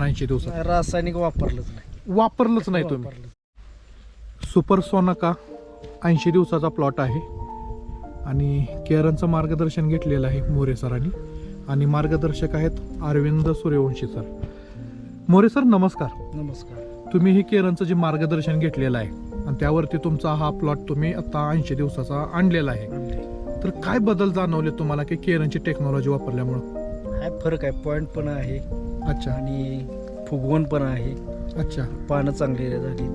ऐंशी दिवसात. रासायनिक वापरलंच नाही. वापरलंच नाही तुम्ही. सुपर सोनाका ऐंशी दिवसाचा प्लॉट आहे. आणि केअरांचं मार्गदर्शन घेतलेलं आहे मोरे सरांनी. आणि मार्गदर्शक आहेत अरविंद सूर्यवंशी सर. मोरे सर नमस्कार. नमस्कार. तुम्ही हे केरनचं जे मार्गदर्शन घेतलेलं आहे आणि त्यावरती तुमचा हा प्लॉट तुम्ही आता ऐंशी दिवसाचा आणलेला आहे. तर काय बदल जाणवले तुम्हाला की केरनची टेक्नॉलॉजी वापरल्यामुळं? हाय फरक आहे? पॉइंट पण आहे. अच्छा. आणि फुगवण पण आहे. अच्छा. पानं चांगली झाली.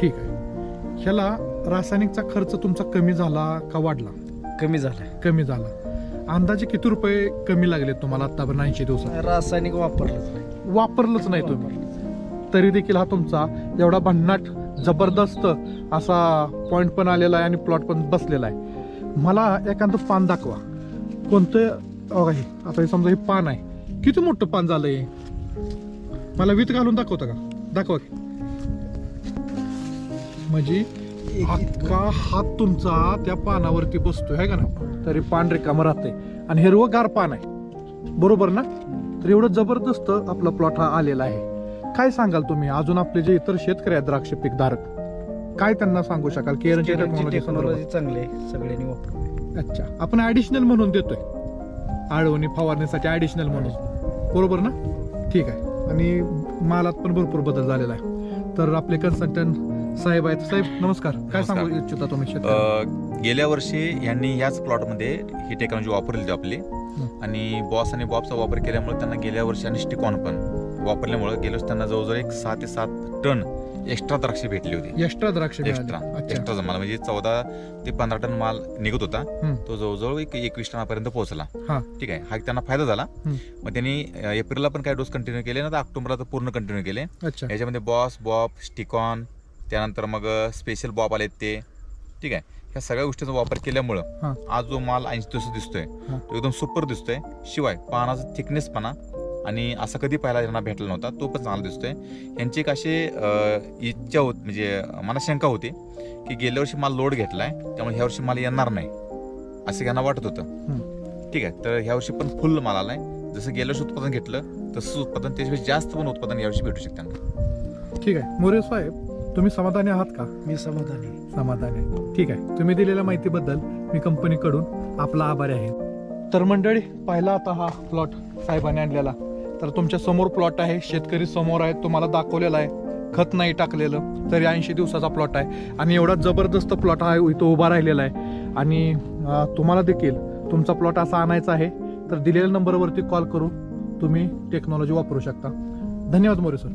ठीक आहे. ह्याला रासायनिकचा खर्च तुमचा कमी झाला का वाढला? कमी झालाय कमी झाला. अंदाजे किती रुपये कमी लागले तुम्हाला आतापर्यंत ऐंशी दिवसात? रासायनिक वापरलंच नाही. वापरलंच नाही तुम्ही. तरी देखील हा तुमचा एवढा भन्नाट जबरदस्त असा पॉइंट पण आलेला आहे आणि प्लॉट पण बसलेला आहे. मला एखादं पान दाखवा. कोणतं बघा हे आता हे समजा हे पान आहे. किती मोठं पान झालंय? हे? मला वित घालून दाखवता का? दाखवा की. म्हणजे एक- अख्खा हात तुमचा त्या पानावरती बसतोय है का ना तरी पान रिकामं राहते आणि हिरवगार पान आहे. बरोबर ना? तर एवढं जबरदस्त आपला प्लॉट हा आलेला आहे. काय सांगाल तुम्ही? अजून आपले जे इतर शेतकरी आहेत द्राक्ष पीकधारक काय त्यांना सांगू शकाल? केरळची टेक्नॉलॉजी चांगली आहे सगळ्यांनी वापर अच्छा. आपण ऍडिशनल म्हणून देतोय. आळवणी फवारण्यासाठी ऍडिशनल म्हणून. बरोबर ना? ठीक आहे. आणि मालात पण भरपूर बदल झालेला आहे. तर आपले कन्सल्टंट साहेब आहेत. साहेब नमस्कार. काय. सांगू इच्छिता तुम्ही? गेल्या वर्षी यांनी याच प्लॉटमध्ये ही टेक्नॉलॉजी वापरली होती आपली. आणि बॉस आणि बॉबचा वापर केल्यामुळे त्यांना गेल्या वर्षी आणि स्टिकॉन पण. वापरल्यामुळे वर्षी त्यांना जवळजवळ एक सहा ते सात टन एक्स्ट्रा द्राक्ष भेटली होती. एक्स्ट्रा द्राक्ष एक्स्ट्रा एक्स्ट्रा माल म्हणजे चौदा ते पंधरा टन माल निघत होता. तो जवळजवळ एक एकवीस टनापर्यंत पोहोचला. ठीक आहे. हा त्यांना फायदा झाला. मग त्यांनी एप्रिलला पण काही डोस कंटिन्यू केले ना तर ऑक्टोबरला तर पूर्ण कंटिन्यू केले. याच्यामध्ये बॉस बॉब स्टिकॉन त्यानंतर मग स्पेशल बॉब आलेत ते. ठीक आहे. ह्या सगळ्या गोष्टींचा वापर. केल्यामुळं आज जो माल ऐंशी दिवस दिसतोय. तो एकदम सुपर दिसतोय. शिवाय पानाचा थिकनेस पणा आणि असा कधी पाहायला यांना भेटला नव्हता तो पण चांगला दिसतोय. यांची एक अशी इच्छा होत म्हणजे मला शंका होती की गेल्या वर्षी माल लोड घेतलाय त्यामुळे ह्या वर्षी माल येणार नाही असं यांना वाटत होतं. ठीक आहे तर ह्या वर्षी पण फुल माल आलाय. जसं गेल्या वर्षी उत्पादन घेतलं तसंच उत्पादन त्याच्यापेक्षा जास्त पण उत्पादन यावर्षी भेटू शकतं त्यांना. ठीक आहे. मोरे साहेब तुम्ही समाधानी आहात का? मी समाधानी. आहे. समाधानी. आहे ठीक आहे. तुम्ही दिलेल्या माहितीबद्दल मी कंपनीकडून आपला आभारी आहे. तर मंडळी पाहिला आता हा प्लॉट साहेबांनी आणलेला. तर तुमच्यासमोर प्लॉट आहे शेतकरी समोर आहे तुम्हाला दाखवलेला आहे. खत नाही टाकलेलं तरी ऐंशी दिवसाचा प्लॉट आहे. आणि एवढा जबरदस्त प्लॉट हा इथं उभा राहिलेला आहे. आणि तुम्हाला देखील तुमचा प्लॉट असा आणायचा आहे. तर दिलेल्या नंबरवरती कॉल करून तुम्ही टेक्नॉलॉजी वापरू शकता. धन्यवाद मोरे सर